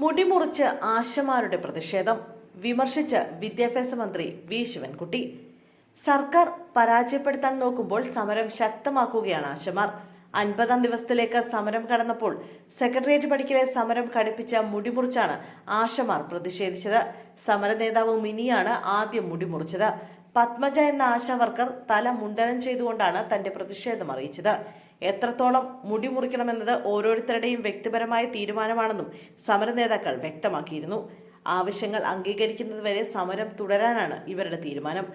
മുടിമുറിച്ച് ആശമാരുടെ പ്രതിഷേധം. വിമർശിച്ച് വിദ്യാഭ്യാസ മന്ത്രി വി. ശിവൻകുട്ടി. സർക്കാർ പരാജയപ്പെടുത്താൻ നോക്കുമ്പോൾ സമരം ശക്തമാക്കുകയാണ് ആശമാർ. അൻപതാം ദിവസത്തിലേക്ക് സമരം കടന്നപ്പോൾ സെക്രട്ടേറിയറ്റ് പടിക്കലെ സമരം കടുപ്പിച്ച മുടിമുറിച്ചാണ് ആശമാർ പ്രതിഷേധിച്ചത്. സമര നേതാവ് മിനിയാണ് ആദ്യം മുടിമുറിച്ചത്. പത്മജ എന്ന ആശാവർക്കർ തല മുണ്ടനം ചെയ്തുകൊണ്ടാണ് തന്റെ പ്രതിഷേധം അറിയിച്ചത്. എത്രത്തോളം മുടി മുറിക്കണമെന്നത് ഓരോരുത്തരുടെയും വ്യക്തിപരമായ തീരുമാനമാണെന്നും സമര നേതാക്കൾ വ്യക്തമാക്കിയിരുന്നു. ആവശ്യങ്ങൾ അംഗീകരിക്കുന്നതുവരെ സമരം തുടരാനാണ് ഇവരുടെ തീരുമാനം.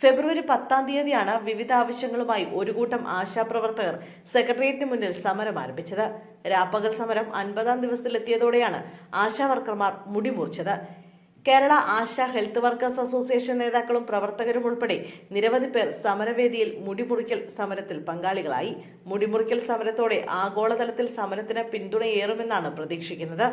ഫെബ്രുവരി പത്താം തീയതിയാണ് വിവിധ ആവശ്യങ്ങളുമായി ഒരു കൂട്ടം ആശാപ്രവർത്തകർ സെക്രട്ടേറിയറ്റിന് മുന്നിൽ സമരം ആരംഭിച്ചത്. രാപ്പകൽ സമരം അൻപതാം ദിവസത്തിലെത്തിയതോടെയാണ് ആശാവർക്കർമാർ മുടിമുറിച്ചത് Kerala Asha health workers association നേതാക്കളും പ്രവർത്തകരും ഉൾപ്പെടെ നിരവധി പേർ സമരവേദിയിൽ മുടിമുറിക്കൽ സമരത്തിൽ പങ്കാളികളായി. മുടിമുറിക്കൽ സമരത്തോടെ ആഗോളതലത്തിൽ സമരത്തിന് പിന്തുണയേറുമെന്നാണ് പ്രതീക്ഷിക്കുന്നത്.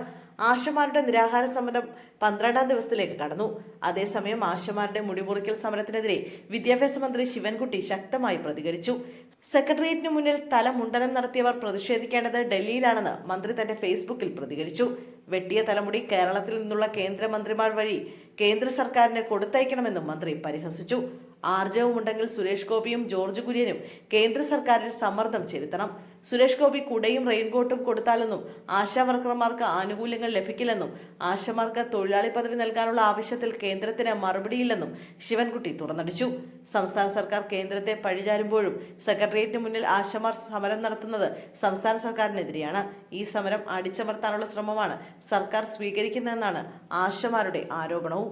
ആശമാരുടെ നിരാഹാര സമരം പന്ത്രണ്ടാം ദിവസത്തിലേക്ക് കടന്നു. അതേസമയം ആശമാരുടെ മുടിമുറിക്കൽ സമരത്തിനെതിരെ വിദ്യാഭ്യാസ മന്ത്രി ശിവൻകുട്ടി ശക്തമായി പ്രതികരിച്ചു. സെക്രട്ടേറിയറ്റിന് മുന്നിൽ തല മുണ്ടനം നടത്തിയവർ പ്രതിഷേധിക്കേണ്ടത് ഡൽഹിയിലാണെന്ന് മന്ത്രി തന്റെ ഫേസ്ബുക്കിൽ പ്രതികരിച്ചു. വെട്ടിയ തലമുടി കേരളത്തിൽ നിന്നുള്ള കേന്ദ്രമന്ത്രിമാർ വഴി കേന്ദ്ര സർക്കാരിന് കൊടുത്തയക്കണമെന്നും മന്ത്രി പരിഹസിച്ചു. ആർജവമുണ്ടെങ്കിൽ സുരേഷ് ഗോപിയും ജോർജ് കുര്യനും കേന്ദ്ര സർക്കാരിൽ സമ്മർദ്ദം ചെലുത്തണം. സുരേഷ് ഗോപി കുടയും റെയിൻകോട്ടും കൊടുത്താലെന്നും ആശാ വർക്കർമാർക്ക് ആനുകൂല്യങ്ങൾ ലഭിക്കില്ലെന്നും ആശമാർക്ക് തൊഴിലാളി പദവി നൽകാനുള്ള ആവശ്യത്തിൽ കേന്ദ്രത്തിന് മറുപടിയില്ലെന്നും ശിവൻകുട്ടി തുറന്നടിച്ചു. സംസ്ഥാന സർക്കാർ കേന്ദ്രത്തെ പഴിചാരുമ്പോഴും സെക്രട്ടേറിയറ്റിന് മുന്നിൽ ആശമാർ സമരം നടത്തുന്നത് സംസ്ഥാന സർക്കാരിനെതിരെയാണ്. ഈ സമരം അടിച്ചമർത്താനുള്ള ശ്രമമാണ് സർക്കാർ സ്വീകരിക്കുന്നതെന്നാണ് ആശമാരുടെ ആരോപണവും.